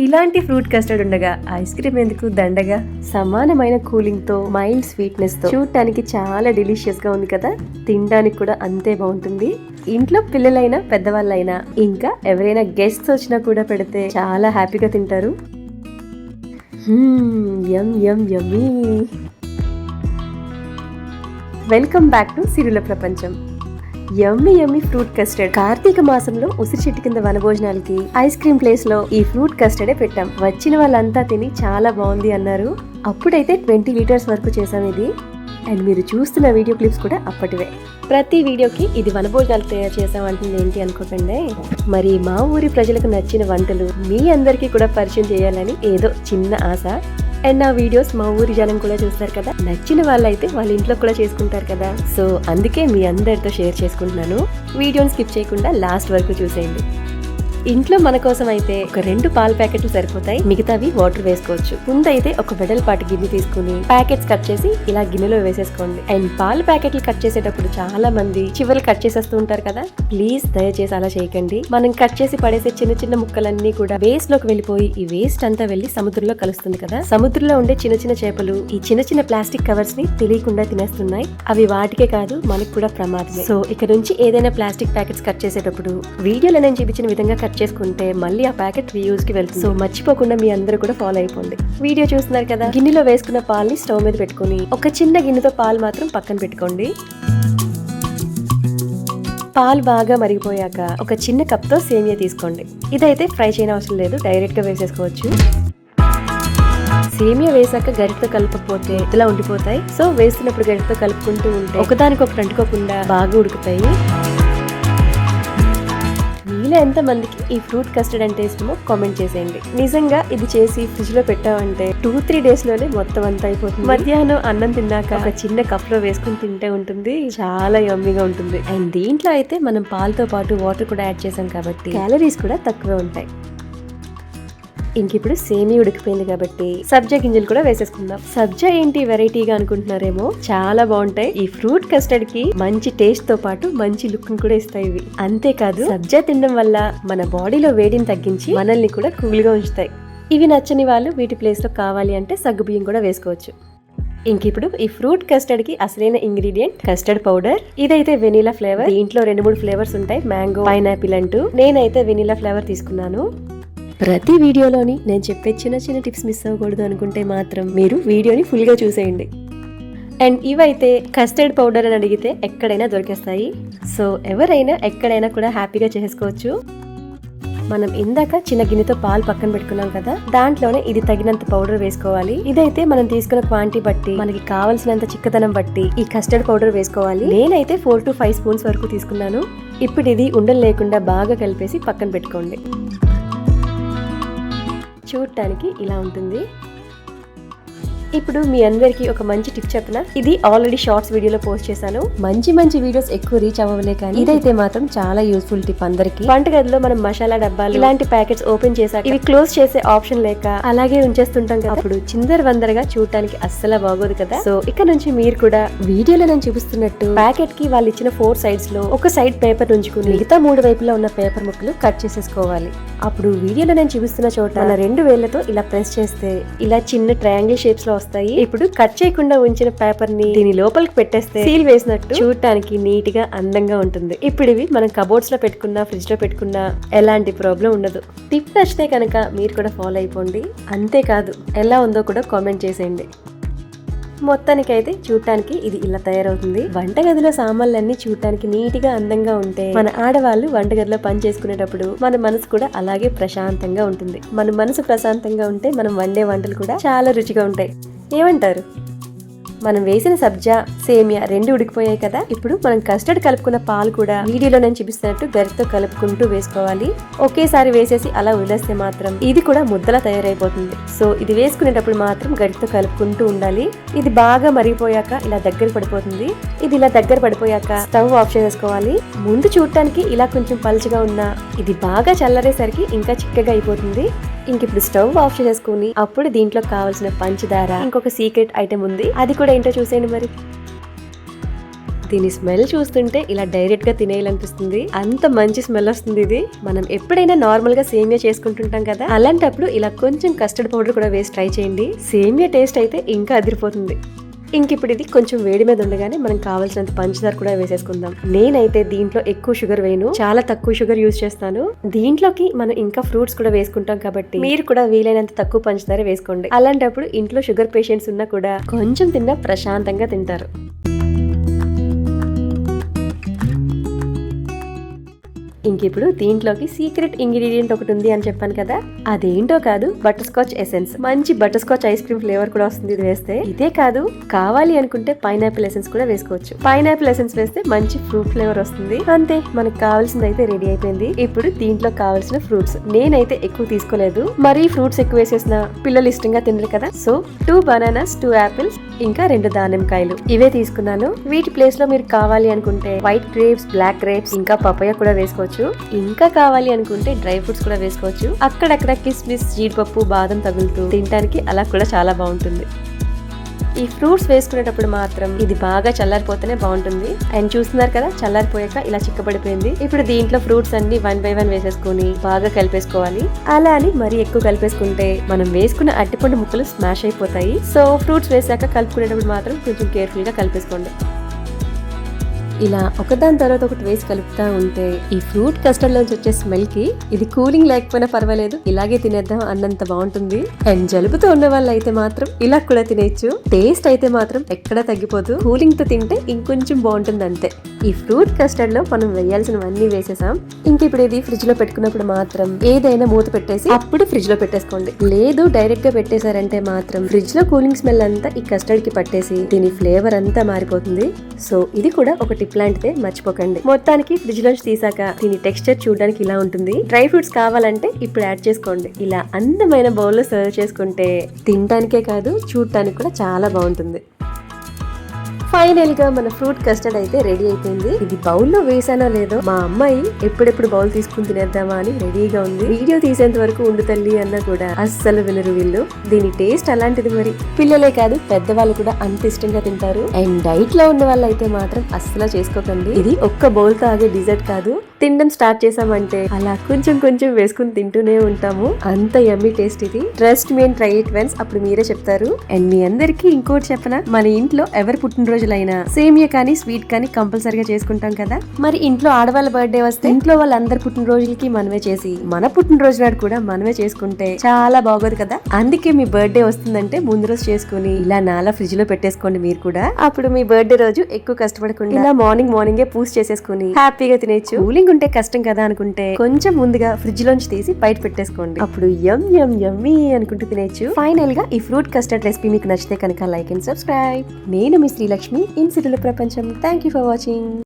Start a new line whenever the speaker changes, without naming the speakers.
ఇలాంటి fruit custard ఉండగా ice cream ఎందుకు దండగా? సమానమైన కూలింగ్తో మైల్డ్ స్వీట్నెస్తో చూడటానికి చాలా డెలిషియస్గా ఉంది కదా? తినడానికి కూడా అంతే బాగుంటుంది. ఇంట్లో పిల్లలైనా పెద్దవాళ్ళైనా ఇంకా ఎవరైనా గెస్ట్స్ వచ్చినా కూడా పెడితే చాలా హ్యాపీగా తింటారు. Yum yum yummy welcome back to Sirula Prapancham. Yummy yummy fruit custard. Karthika మాసంలో ఉసిరి చెట్టు కింద వనభోజనాలకి ఐస్ క్రీమ్ ప్లేస్లో ఈ ఫ్రూట్ కస్టర్డే పెట్టాం. వచ్చిన వాళ్ళంతా తిని చాలా బాగుంది అన్నారు. అప్పుడైతే ట్వంటీ లీటర్స్ వరకు చేసాం ఇది. అండ్ మీరు చూస్తున్న వీడియో క్లిప్స్ కూడా అప్పటివే. ప్రతి వీడియోకి ఇది వనభోజనాలు తయారు చేసామంటుంది ఏంటి అనుకోకండి మరి మా ఊరి ప్రజలకు నచ్చిన వంటలు మీ అందరికీ కూడా పరిచయం చేయాలని ఏదో చిన్న ఆశ. అండ్ నా వీడియోస్ మా ఊరి జనం కూడా చూస్తారు కదా. నచ్చిన వాళ్ళైతే వాళ్ళ ఇంట్లో కూడా చేసుకుంటారు కదా. సో అందుకే మీ అందరితో షేర్ చేసుకుంటున్నాను. వీడియోని స్కిప్ చేయకుండా లాస్ట్ వరకు చూసేయండి. ఇంట్లో మన కోసం అయితే ఒక రెండు పాల ప్యాకెట్లు సరిపోతాయి. మిగతావి వాటర్ వేసుకోవచ్చు. ముందైతే ఒక వెడల్పాటి గిన్నె తీసుకుని ప్యాకెట్స్ కట్ చేసి ఇలా గిన్నెలో వేసేసుకోండి. అండ్ పాల ప్యాకెట్లు కట్ చేసేటప్పుడు చాలా మంది చివరి కట్ చేసేస్తూ ఉంటారు కదా? ప్లీజ్ దయచేసి అలా చేయకండి. మనం కట్ చేసి పడేసే చిన్న చిన్న ముక్కలన్నీ కూడా వేస్ట్లోకి వెళ్ళిపోయి ఈ వేస్ట్ అంతా వెళ్ళి సముద్రంలో కలుస్తుంది కదా? సముద్రంలో ఉండే చిన్న చిన్న చేపలు ఈ చిన్న చిన్న ప్లాస్టిక్ కవర్స్ని తెలియకుండా తినేస్తున్నాయి. అవి వాటికే కాదు మనకు కూడా ప్రమాదమే. సో ఇక నుంచి ఏదైనా ప్లాస్టిక్ ప్యాకెట్స్ కట్ చేసేటప్పుడు వీడియోలో నేను చూపించిన విధంగా కట్ చేసుకుంటే మళ్ళీ ఆ ప్యాకెట్ రీయూజ్కి వెళ్తుంది. సో మర్చిపోకుండా మీ అందరూ కూడా ఫాలో అయిపోండి. వీడియో చూస్తున్నారు కదా? గిన్నెలో వేసుకున్న పాల్ని స్టవ్ మీద పెట్టుకుని ఒక చిన్న గిన్నెతో పాలు మాత్రం పక్కన పెట్టుకోండి. పాలు బాగా మరిగిపోయాక ఒక చిన్న కప్తో సేమియా తీసుకోండి. ఇదైతే ఫ్రై చేయని అవసరం లేదు డైరెక్ట్గా వేసేసుకోవచ్చు. సేమియా వేసాక గరిటతో కలపకపోతే ఇలా ఉండిపోతాయి. సో వేస్తున్నప్పుడు గరిటతో కలుపుకుంటూ ఉంటే ఒకదానికొకటి అంటుకోకుండా బాగా ఉడుకుతాయి. మీలో ఎంతమందికి ఈ ఫ్రూట్ కస్టర్డ్ అంటే ఇష్టమో కామెంట్ చేసేయండి. నిజంగా ఇది చేసి ఫ్రిడ్జ్లో పెట్టామంటే టూ త్రీ డేస్లోనే మొత్తం అంతా అయిపోతుంది. మధ్యాహ్నం అన్నం తిన్నాక ఒక చిన్న కప్లో వేసుకుని తింటే ఉంటుంది. చాలా యమ్మీగా ఉంటుంది. అండ్ దీంట్లో అయితే మనం పాలతో పాటు వాటర్ కూడా యాడ్ చేసాం కాబట్టి క్యాలరీస్ కూడా తక్కువే ఉంటాయి. ఇంక ఇప్పుడు సేమీ ఉడికిపోయింది కాబట్టి సబ్జా గింజలు కూడా వేసేసుకుందాం. సబ్జా ఏంటి వెరైటీగా అనుకుంటున్నారేమో? చాలా బాగుంటాయి. ఈ ఫ్రూట్ కస్టర్డ్కి మంచి టేస్ట్తో పాటు మంచి లుక్ కూడా ఇస్తాయి ఇవి. అంతేకాదు సబ్జా తినడం వల్ల మన బాడీలో వేడిని తగ్గించి మనల్ని కూడా కూల్గా ఉంచుతాయి. ఇవి నచ్చని వాళ్ళు వీటి ప్లేస్లో కావాలి అంటే సగ్గుబియ్యం కూడా వేసుకోవచ్చు. ఇంక ఇప్పుడు ఈ ఫ్రూట్ కస్టర్డ్కి అసలైన ఇంగ్రీడియంట్ కస్టర్డ్ పౌడర్. ఇదైతే వెనీలా ఫ్లేవర్. దీంట్లో రెండు మూడు ఫ్లేవర్స్ ఉంటాయి. మ్యాంగో పైనాపిల్ అంటూ. నేనైతే వెనీలా ఫ్లేవర్ తీసుకున్నాను. ప్రతి వీడియోలోని నేను చెప్పే చిన్న చిన్న టిప్స్ మిస్ అవ్వకూడదు అనుకుంటే మాత్రం మీరు వీడియోని ఫుల్గా చూసేయండి. అండ్ ఇవైతే కస్టర్డ్ పౌడర్ అని అడిగితే ఎక్కడైనా దొరికేస్తాయి. సో ఎవరైనా ఎక్కడైనా కూడా హ్యాపీగా చేసుకోవచ్చు. మనం ఇందాక చిన్న గిన్నెతో పాలు పక్కన పెట్టుకున్నాం కదా దాంట్లోనే ఇది తగినంత పౌడర్ వేసుకోవాలి. ఇదైతే మనం తీసుకున్న క్వాంటిటీ బట్టి మనకి కావాల్సినంత చిక్కదనం బట్టి ఈ కస్టర్డ్ పౌడర్ వేసుకోవాలి. నేనైతే ఫోర్ టు ఫైవ్ స్పూన్స్ వరకు తీసుకున్నాను. ఇప్పుడు ఇది ఉండలు లేకుండా బాగా కలిపేసి పక్కన పెట్టుకోండి. చూడటానికి ఇలా ఉంటుంది. ఇప్పుడు మీ అందరికి ఒక మంచి టిప్ చెప్పనా? ఇది ఆల్రెడీ షార్ట్స్ వీడియోలో పోస్ట్ చేశాను. మంచి మంచి వీడియోస్ ఎక్కువ రీచ్ అవ్వలే కానీ ఇదైతే మాత్రం చాలా యూస్ఫుల్ టిప్ అందరికి. వంటగదిలో మనం మసాలా డబ్బాలు ఇలాంటి ప్యాకెట్స్ ఓపెన్ చేశాక ఇవి క్లోజ్ చేసే ఆప్షన్ లేక అలాగే ఉంచేస్తుంటాం కదా? అప్పుడు చిందర వందరగా చూడటానికి అస్సలు బాగోదు కదా? సో ఇక్కడ నుంచి మీరు కూడా వీడియోలో నేను చూపిస్తున్నట్టు ప్యాకెట్కి వాళ్ళు ఇచ్చిన ఫోర్ సైడ్స్లో ఒక సైడ్ పేపర్ ఉంచుకుని మిగతా మూడు వైపులా ఉన్న పేపర్ ముక్కలు కట్ చేసేసుకోవాలి. అప్పుడు వీడియోలో నేను చూపిస్తున్న చోట మన రెండు వేళ్ళతో ఇలా ప్రెస్ చేస్తే ఇలా చిన్న ట్రయాంగిల్ షేప్స్లో వస్తాయి. ఇప్పుడు కట్ చేయకుండా ఉంచిన పేపర్ని దీని లోపలికి పెట్టేస్తే సీల్ వేసినట్టు చూడటానికి నీట్గా అందంగా ఉంటుంది. ఇప్పుడు ఇవి మనం కబోర్డ్స్లో పెట్టుకున్నా ఫ్రిడ్జ్లో పెట్టుకున్నా ఎలాంటి ప్రాబ్లం ఉండదు. టిప్ నచ్చితే కనుక మీరు కూడా ఫాలో అయిపోండి. అంతేకాదు ఎలా ఉందో కూడా కామెంట్ చేసేయండి. మొత్తానికైతే చూడటానికి ఇది ఇలా తయారవుతుంది. వంటగదిలో సామాన్లన్నీ చూడటానికి నీట్గా అందంగా ఉంటే మన ఆడవాళ్ళు వంటగదిలో పని చేసుకునేటప్పుడు మన మనసు కూడా అలాగే ప్రశాంతంగా ఉంటుంది. మన మనసు ప్రశాంతంగా ఉంటే మనం వండే వంటలు కూడా చాలా రుచిగా ఉంటాయి. ఏమంటారు? మనం వేసిన సబ్జా సేమియా రెండు ఉడికిపోయాయి కదా. ఇప్పుడు మనం కస్టర్డ్ కలుపుకున్న పాలు కూడా వీడియోలో నేను చూపిస్తున్నట్టు గరిటతో కలుపుకుంటూ వేసుకోవాలి. ఒకేసారి వేసేసి అలా వదిలేస్తే మాత్రం ఇది కూడా ముద్దలా తయారైపోతుంది. సో ఇది వేసుకునేటప్పుడు మాత్రం గరిటతో కలుపుకుంటూ ఉండాలి. ఇది బాగా మరిగిపోయాక ఇలా దగ్గర పడిపోతుంది. ఇది ఇలా దగ్గర పడిపోయాక స్టవ్ ఆఫ్ చేసుకోవాలి. ముందు చూడటానికి ఇలా కొంచెం పలుచగా ఉన్న ఇది బాగా చల్లరేసరికి ఇంకా చిక్కగా అయిపోతుంది. ఇంక ఇప్పుడు స్టవ్ ఆఫ్ చేసుకుని అప్పుడు దీంట్లో కావాల్సిన పంచదార ఇంకొక సీక్రెట్ ఐటెం ఉంది. అది కూడా ఏంటో చూసేయండి మరి. దీని స్మెల్ చూస్తుంటే ఇలా డైరెక్ట్గా తినేయాలనిపిస్తుంది. అంత మంచి స్మెల్ వస్తుంది ఇది. మనం ఎప్పుడైనా నార్మల్గా సేమియా చేసుకుంటుంటాం కదా? అలాంటప్పుడు ఇలా కొంచెం కస్టర్డ్ పౌడర్ కూడా వేసి ట్రై చేయండి. సేమియా టేస్ట్ అయితే ఇంకా అదిరిపోతుంది. ఇంక ఇప్పుడు ఇది కొంచెం వేడి మీద ఉండగానే మనం కావాల్సినంత పంచదార కూడా వేసేసుకుందాం. నేనైతే దీంట్లో ఎక్కువ షుగర్ వేయను. చాలా తక్కువ షుగర్ యూజ్ చేస్తాను. దీంట్లోకి మనం ఇంకా ఫ్రూట్స్ కూడా వేసుకుంటాం కాబట్టి మీరు కూడా వీలైనంత తక్కువ పంచదార వేసుకోండి. అలాంటప్పుడు ఇంట్లో షుగర్ పేషెంట్స్ ఉన్నా కూడా కొంచెం తిన్నా ప్రశాంతంగా తింటారు. ఇంక ఇప్పుడు దీంట్లోకి సీక్రెట్ ఇంగ్రీడియంట్ ఒకటి ఉంది అని చెప్పాను కదా అదేంటో కాదు బటర్ స్కాచ్ ఎసెన్స్. మంచి butter scotch ice cream flavour కూడా వస్తుంది ఇది వేస్తే. ఇదే కాదు కావాలి అనుకుంటే పైనాపిల్ ఎసెన్స్ కూడా వేసుకోవచ్చు. పైనాపిల్ ఎసెన్స్ వేస్తే మంచి ఫ్రూట్ ఫ్లేవర్ వస్తుంది. అంతే మనకు కావాల్సింది అయితే రెడీ అయిపోయింది. ఇప్పుడు దీంట్లో కావాల్సిన ఫ్రూట్స్. నేనైతే ఎక్కువ తీసుకోలేదు. మరీ ఫ్రూట్స్ ఎక్కువ వేసేసిన పిల్లలు ఇష్టంగా తినరు కదా. So two bananas two apples ఇంకా రెండు దానిమ్మకాయలు. ఇవే తీసుకున్నాను. వీటి ప్లేస్లో మీరు కావాలి అనుకుంటే వైట్ గ్రేప్స్ బ్లాక్ గ్రేప్స్ ఇంకా పపయ కూడా వేసుకోవచ్చు. ఇంకా కావాలి అనుకుంటే డ్రై ఫ్రూట్స్ కూడా వేసుకోవచ్చు. అక్కడక్కడ కిస్మిస్ జీడిపప్పు బాదం తగులుతూ తినడానికి అలా కూడా చాలా బాగుంటుంది. ఈ ఫ్రూట్స్ వేసుకునేటప్పుడు మాత్రం ఇది బాగా చల్లారిపోతేనే బాగుంటుంది. అండ్ చూస్తున్నారు కదా చల్లారిపోయాక ఇలా చిక్కబడిపోయింది. ఇప్పుడు దీంట్లో ఫ్రూట్స్ అన్ని వన్ బై వన్ వేసేసుకొని బాగా కలిపేసుకోవాలి. అలా అని మరీ ఎక్కువ కలిపేసుకుంటే మనం వేసుకున్న అట్టిపండు ముక్కలు స్మాష్ అయిపోతాయి. సో ఫ్రూట్స్ వేసాక కలుపుకునేటప్పుడు మాత్రం కొంచెం కేర్ఫుల్గా కలిపేసుకోండి. ఇలా ఒకదాని తర్వాత ఒకటి వేసి కలుపుతా ఉంటే ఈ ఫ్రూట్ కస్టర్డ్ లోంచి వచ్చే స్మెల్కి ఇది కూలింగ్ లేకపోయినా పర్వాలేదు. ఇలాగే తినేద్దాం అన్నంత బాగుంటుంది. అండ్ జలుబుతో ఉన్న వాళ్ళు అయితే మాత్రం ఇలా కూడా తినేయచ్చు. టేస్ట్ అయితే మాత్రం ఎక్కడా తగ్గిపోదు. కూలింగ్తో తింటే ఇంకొంచెం బాగుంటుంది అంతే. ఈ ఫ్రూట్ కస్టర్డ్లో మనం వేయాల్సినవన్నీ వేసేసాం. ఇంక ఇప్పుడు ఇది ఫ్రిడ్జ్లో పెట్టుకున్నప్పుడు మాత్రం ఏదైనా మూత పెట్టేసి అప్పుడు ఫ్రిడ్జ్లో పెట్టేసుకోండి. లేదు డైరెక్ట్గా పెట్టేశారంటే మాత్రం ఫ్రిడ్జ్లో కూలింగ్ స్మెల్ అంతా ఈ కస్టర్డ్కి పట్టేసి దీని ఫ్లేవర్ అంతా మారిపోతుంది. సో ఇది కూడా ఒకటి టిప్ లాంటిదే మర్చిపోకండి. మొత్తానికి ఫ్రిడ్జ్ లోంచి తీసాక దీని టెక్స్చర్ చూడడానికి ఇలా ఉంటుంది. డ్రై ఫ్రూట్స్ కావాలంటే ఇప్పుడు యాడ్ చేసుకోండి. ఇలా అందమైన బౌల్లో సర్వ్ చేసుకుంటే తినడానికే కాదు చూడటానికి కూడా చాలా బాగుంటుంది. ఫైనల్గా మన ఫ్రూట్ కస్టర్డ్ అయితే రెడీ అయిపోయింది. ఇది బౌల్లో వేసానో లేదో మా అమ్మాయి ఎప్పుడెప్పుడు బౌల్ తీసుకుని తినేద్దామా అని రెడీగా ఉంది. వీడియో తీసేంత వరకు ఉండు తల్లి అన్నా కూడా అస్సలు వినరు వీళ్ళు. దీని టేస్ట్ అలాంటిది మరి. పిల్లలే కాదు పెద్దవాళ్ళు కూడా అంత ఇష్టంగా తింటారు. అండ్ డైట్లో ఉన్న వాళ్ళు అయితే మాత్రం అస్సలు చేసుకోకండి. ఇది ఒక్క బౌల్తో ఆగే డిజర్ట్ కాదు. తినడం స్టార్ట్ చేసామంటే అలా కొంచెం కొంచెం వేసుకుని తింటూనే ఉంటాము. అంత యమ్మీ టేస్ట్ ఇది. Trust me try it once అప్పుడు మీరే చెప్తారు. అండ్ మీ అందరికీ ఇంకోటి చెప్పనా? మన ఇంట్లో ఎవరు పుట్టినరోజు పుట్టినరోజులైనా సేమియా కానీ స్వీట్ కానీ కంపల్సరిగా చేసుకుంటాం కదా? మరి ఇంట్లో ఆడవాళ్ళ బర్త్డే వస్తే? ఇంట్లో వాళ్ళందరి పుట్టినరోజులకి మనమే చేసి మన పుట్టినరోజు నాడు కూడా మనమే చేసుకుంటే చాలా బాగోదు కదా? అందుకే మీ బర్త్డే వస్తుందంటే ముందు రోజు చేసుకుని ఇలా నాలా ఫ్రిడ్జ్లో పెట్టేసుకోండి మీరు కూడా. అప్పుడు మీ బర్త్డే రోజు ఎక్కువ కష్టపడకుండా ఇలా మార్నింగ్ మార్నింగే పూజ చేసేసుకుని హ్యాపీగా తినేచ్చు కూలింగ్ ఉంటే కష్టం కదా అనుకుంటే కొంచెం ముందుగా ఫ్రిడ్జ్ లోంచి తీసి బయట పెట్టేసుకోండి. అప్పుడు ఎం ఎం ఎమ్మీ అనుకుంటూ తినేచ్చు ఫైనల్గా ఈ ఫ్రూట్ కస్టర్డ్ రెసిపీ మీకు నచ్చితే కనుక లైక్ అండ్ సబ్స్క్రైబ్. నేను మీ Srilakshmi in Prapancham. Thank you for watching